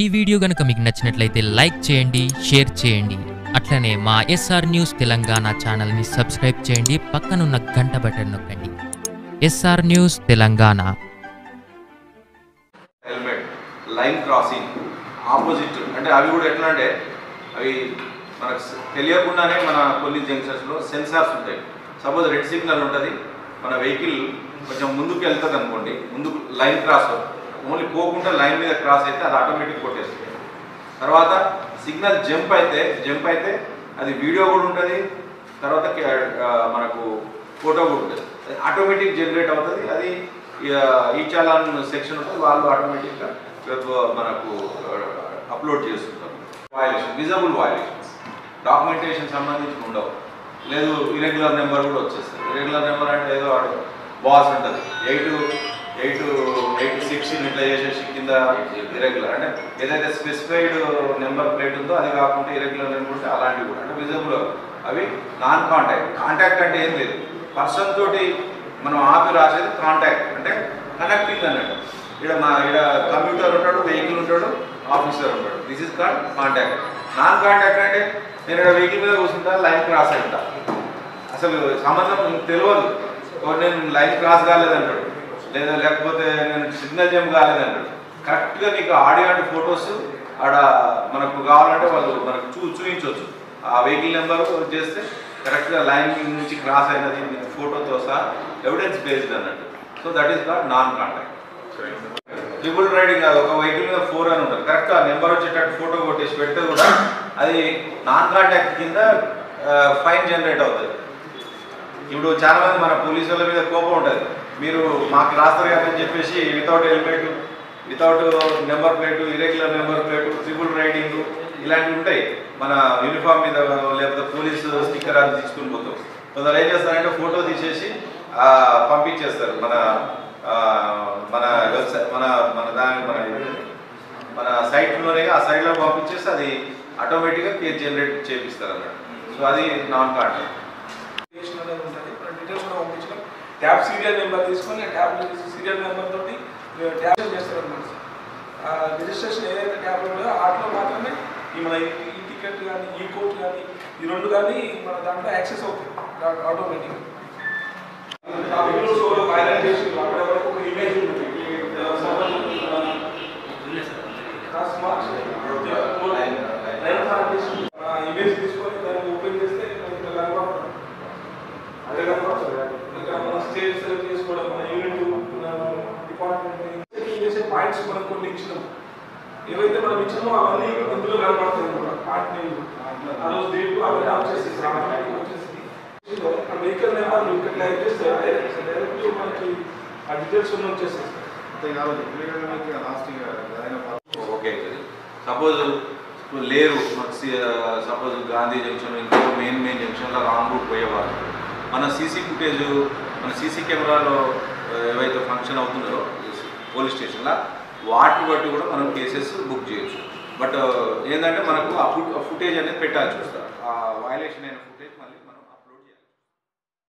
ఈ వీడియో గనక మీకు నచ్చినట్లయితే లైక్ చేయండి షేర్ చేయండి. అట్లనే మా ఎస్ఆర్ న్యూస్ తెలంగాణ ఛానల్ని సబ్స్క్రైబ్ చేయండి పక్కనున్న గంట బటన్ నొక్కండి. SR news Telangana. Helmet line crossing opposite అంటే అవి కూడా ఎట్లా అంటే అవి మనకు తెలియకుండానే మన కొన్ని జంక్షన్స్లో సెన్సార్స్ ఉంటాయి. సపోజ్ రెడ్ సిగ్నల్ ఉంటుంది మన వెహికల్ కొంచెం ముందుకు వెళ్తుంది అనుకోండి ముందుకు లైన్ క్రాస్ ఓన్లీ పోకుండా లైన్ మీద క్రాస్ అయితే అది ఆటోమేటిక్ కొట్టేస్తుంది. తర్వాత సిగ్నల్ జంప్ అయితే జంప్ అయితే అది వీడియో కూడా ఉంటుంది తర్వాత మనకు ఫోటో కూడా ఉంటుంది. ఆటోమేటిక్ జనరేట్ అవుతుంది అది ఈ చాలాన్ సెక్షన్ ఉంటుంది వాళ్ళు ఆటోమేటిక్గా మనకు అప్లోడ్ చేస్తుంటారు. వాయిలేషన్ విజబుల్ వాయిలేషన్స్ డాక్యుమెంటేషన్ సంబంధించి ఉండవు. లేదు ఇరెగ్యులర్ నెంబర్ కూడా వచ్చేస్తుంది. ఇరెగ్యులర్ నెంబర్ అంటే ఏదో బాస్ ఉంటుంది. ఎయిట్ ఎయిట్ సిక్స్టీన్ సిక్స్ ఇట్లా చేసేసి కింద ఇరెగ్యులర్ అంటే ఏదైతే స్పెసిఫైడ్ నెంబర్ ప్లేట్ ఉందో అది కాకుండా ఇరెగ్యులర్ నెంబర్ ఉంటే అలాంటివి కూడా. అంటే విజిబుల్ అవి. నాన్ కాంటాక్ట్ కాంటాక్ట్ అంటే ఏం లేదు. పర్సన్ తోటి మనం ఆపి రాసేది కాంటాక్ట్ అంటే కనెక్టింగ్ అన్నట్టు. ఇక్కడ మా ఇక్కడ కంప్యూటర్ ఉంటాడు వెహికల్ ఉంటాడు ఆఫీసర్ ఉంటాడు. This is called contact non contact అంటే నేను ఇక్కడ వెహికల్ మీద కూర్చుంటా లైన్ క్రాస్ అవుతా అసలు సంబంధం తెలియదు. నేను లైన్ క్రాస్ కాలేదంటాడు. లేదా లేకపోతే నేను సిగ్నల్ జంప్ కాలేదంటాడు. కరెక్ట్గా నీకు ఆడియో అండ్ ఫొటోస్ ఆడ మనకు కావాలంటే వాళ్ళు మనకు చూ చూపించవచ్చు ఆ వెహికల్ నెంబర్ చేస్తే కరెక్ట్గా లైన్ నుంచి క్రాస్ అయినది మీకు ఫోటోతో సహా ఎవిడెన్స్ బేస్డ్ అన్నట్టు. So that is not non contact triple riding కాదు ఒక వెహికల్ మీద ఫోర్ అని ఉంటుంది. కరెక్ట్ ఆ? నెంబర్ వచ్చేటట్టు ఫోటో కొట్టేసి పెడితే కూడా అది నాన్ కాంటాక్ట్ కింద ఫైన్ జనరేట్ అవుతుంది. ఇప్పుడు చాలా మంది మన పోలీసు వాళ్ళ మీద కోపం ఉంటుంది. మీరు మాకు రాస్తారు అని చెప్పేసి without helmet without number plate irregular number plate triple riding ఇలాంటివి ఉంటాయి. మన యూనిఫామ్ మీద లేకపోతే పోలీసు స్టిక్కర్ అది తీసుకుని పోతాం. కొందరు ఏం చేస్తారంటే ఫోటో తీసేసి పంపించేస్తారు. మన మన వెబ్సైట్ మన మన దాని మన మన సైట్లోనే ఆ సైట్లో పంపించేసి అది ఆటోమేటిక్గా కేసు జనరేట్ చేపిస్తారు అన్నమాట సో అది నాన్ కాంటాక్ట్ రిజిస్ట్రేషన్ అనేది ఉంటుంది. ట్యాబ్ సీరియల్ నెంబర్ తీసుకొని ఆ తీసి సీరియల్ నెంబర్ తోటి ట్యాబ్ చేస్తారు అనమాట రిజిస్ట్రేషన్ ఏదైతే ట్యాబ్ ఉందో వాటిలో మాత్రమే ఈ మన ఈ టికెట్ కానీ ఈ కోడ్ కానీ ఈ రెండు కానీ మన దాంట్లో యాక్సెస్ అవుతాయి ఆటోమేటిక్ వైరల్ చేసి అక్కడ వరకు ఒక ఇమేజ్ ఉంటుంది ఇమేజ్ తీసుకొని దాన్ని ఓపెన్ చేస్తే మనకి ఇలా కనపడుతుంది. అదే కనపడుతుంది ఇంకా మన స్టేజ్ సెలెక్ట్ చేసుకోవడం మన యూనిట్ డిపార్ట్మెంట్ చేసే పాయింట్స్ మనం కొన్ని ఇచ్చినాం. ఏవైతే మనం ఇచ్చినామో అవన్నీ కనపడుతుంది అనమాట పాయింట్ నేమ్ ఆ రోజు డేట్ అవన్నీ ఆఫ్ చేసేసి వెహికల్ నెంబర్ ఇక్కడ టైప్ చేస్తే డైరెక్ట్ డైరెక్ట్ మనకి ఆ డీటెయిల్స్ ఉన్న వచ్చేసేసి ఓకే సపోజ్ ఇప్పుడు లేరు మనకు సపోజ్ గాంధీ జంక్షన్ ఇంకో మెయిన్ మెయిన్ జంక్షన్లో రాంగ్ రూట్ పోయేవారు మన సీసీ ఫుటేజ్ మన సీసీ కెమెరాలో ఏవైతే ఫంక్షన్ అవుతుందో పోలీస్ స్టేషన్లో వాటిని బట్టి కూడా మనం కేసెస్ బుక్ చేయొచ్చు. బట్ ఏంటంటే మనకు ఆ ఫుట్ ఫుటేజ్ అనేది పెట్టాల్సి వస్తారు ఆ వయలేషన్ అయిన